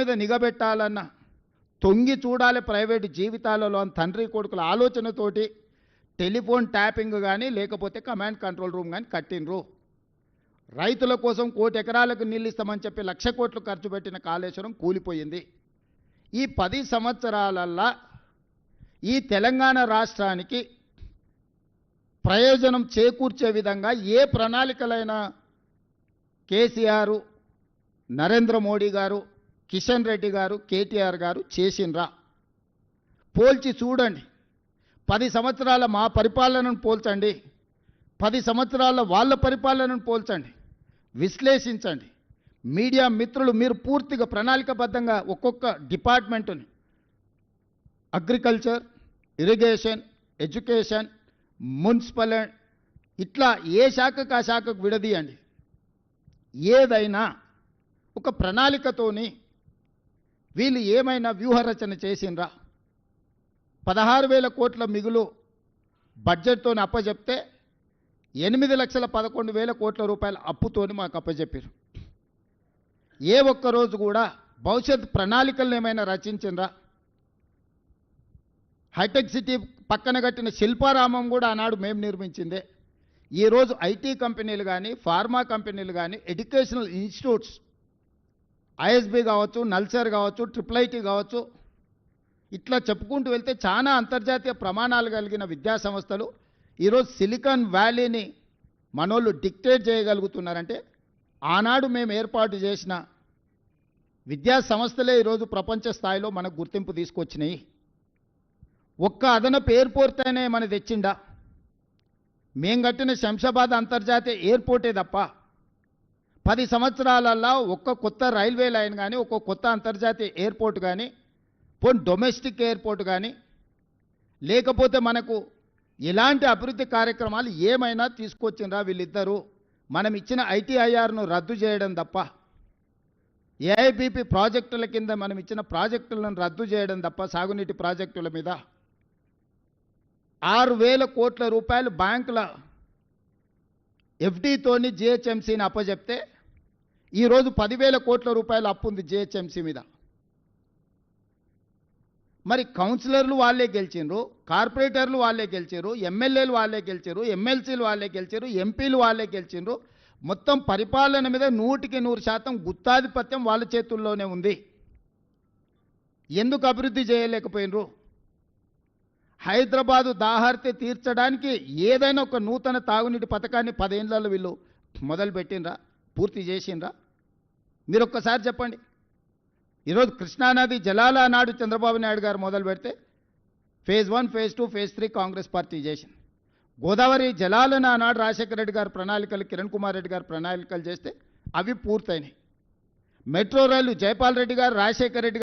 మీద నిఘబెట్టాలన్న తొంగి చూడాలి ప్రైవేటు జీవితాలలో అని తండ్రి కొడుకుల ఆలోచనతోటి టెలిఫోన్ ట్యాపింగ్ కానీ లేకపోతే కమాండ్ కంట్రోల్ రూమ్ కానీ కట్టినరు రైతుల కోసం కోటి ఎకరాలకు నీళ్ళు ఇస్తామని చెప్పి లక్ష కోట్లు ఖర్చు పెట్టిన కాళేశ్వరం కూలిపోయింది. ఈ పది సంవత్సరాలల్లా ఈ తెలంగాణ రాష్ట్రానికి ప్రయోజనం చేకూర్చే విధంగా ఏ ప్రణాళికలైన కేసీఆర్ నరేంద్ర మోడీ గారు కిషన్ రెడ్డి గారు కేటీఆర్ గారు చేసిండ్రా. పోల్చి చూడండి. పది సంవత్సరాల మా పరిపాలనను పోల్చండి. పది సంవత్సరాల వాళ్ళ పరిపాలనను పోల్చండి. విశ్లేషించండి. మీడియా మిత్రులు మీరు పూర్తిగా ప్రణాళికబద్ధంగా ఒక్కొక్క డిపార్ట్మెంటుని అగ్రికల్చర్ ఇరిగేషన్ ఎడ్యుకేషన్ మున్సిపల్ ఇట్లా ఏ శాఖకు ఆ శాఖకు విడదీయండి. ఏదైనా ఒక ప్రణాళికతోని వీళ్ళు ఏమైనా వ్యూహరచన చేసిండ్రా? పదహారు వేల కోట్ల మిగులు బడ్జెట్తో అప్పచెప్తే ఎనిమిది లక్షల పదకొండు వేల కోట్ల రూపాయల అప్పుతోని మాకు అప్పచెప్పారు ఏ ఒక్క రోజు కూడా భవిష్యత్ ప్రణాళికలను ఏమైనా రచించిండ్రా? హైటెక్ సిటీ పక్కన కట్టిన శిల్పారామం కూడా ఆనాడు మేము నిర్మించిందే. ఈరోజు ఐటీ కంపెనీలు కానీ ఫార్మా కంపెనీలు కానీ ఎడ్యుకేషనల్ ఇన్స్టిట్యూట్స్ ఐఎస్బి కావచ్చు నల్సర్ కావచ్చు ట్రిపుల్ ఐటీ కావచ్చు ఇట్లా చెప్పుకుంటూ వెళ్తే చాలా అంతర్జాతీయ ప్రమాణాలు కలిగిన విద్యా సంస్థలు ఈరోజు సిలికాన్ వ్యాలీని మనోళ్ళు డిక్టేట్ చేయగలుగుతున్నారంటే ఆనాడు మేము ఏర్పాటు చేసిన విద్యా సంస్థలే ఈరోజు ప్రపంచ స్థాయిలో మనకు గుర్తింపు తీసుకొచ్చినాయి. ఒక్క అదనపు ఎయిర్పోర్ట్ అయినా మన తెచ్చిండా? మేం కట్టిన శంషాబాద్ అంతర్జాతీయ ఎయిర్పోర్టే తప్ప పది సంవత్సరాలల్లో ఒక్క కొత్త రైల్వే లైన్ కానీ ఒక్క కొత్త అంతర్జాతీయ ఎయిర్పోర్ట్ కానీ పోనీ డొమెస్టిక్ ఎయిర్పోర్ట్ కానీ లేకపోతే మనకు ఎలాంటి అభివృద్ధి కార్యక్రమాలు ఏమైనా తీసుకొచ్చిండ్రా వీళ్ళిద్దరూ? మనం ఇచ్చిన ఐటీఐఆర్ను రద్దు చేయడం తప్ప ఏఐపిపి ప్రాజెక్టుల కింద మనం ఇచ్చిన ప్రాజెక్టులను రద్దు చేయడం తప్ప సాగునీటి ప్రాజెక్టుల మీద ఆరు వేల కోట్ల రూపాయలు బ్యాంకుల ఎఫ్డీతోని జిహెచ్ఎంసీని అప్పచెప్తే ఈరోజు పదివేల కోట్ల రూపాయల అప్పు ఉంది జిహెచ్ఎంసీ మీద. మరి కౌన్సిలర్లు వాళ్ళే గెలిచిండ్రు కార్పొరేటర్లు వాళ్ళే గెలిచారు ఎమ్మెల్యేలు వాళ్ళే గెలిచారు ఎమ్మెల్సీలు వాళ్ళే గెలిచారు ఎంపీలు వాళ్ళే గెలిచిండ్రు మొత్తం పరిపాలన మీద నూటికి నూరు శాతం గుత్తాధిపత్యం వాళ్ళ చేతుల్లోనే ఉంది. ఎందుకు అభివృద్ధి చేయలేకపోయినరు హైదరాబాదు దాహార్తి తీర్చడానికి ఏదైనా ఒక నూతన తాగునీటి పథకాన్ని పదేళ్ళలో వీళ్ళు మొదలుపెట్టినరా పూర్తి చేసిండ్రా? మీరు ఒక్కసారి చెప్పండి. ఈరోజు కృష్ణానది జలాల నాడు చంద్రబాబు నాయుడు గారు మొదలు పెడితే phase one phase two phase three Congress party చేసింది. గోదావరి జలాలను ఆనాడు రాజశేఖర రెడ్డి గారు ప్రణాళికలు కిరణ్ కుమార్ రెడ్డి గారు ప్రణాళికలు చేస్తే అవి పూర్తయినాయి. మెట్రో రైలు జైపాల్ రెడ్డి గారు రాజశేఖర రెడ్డి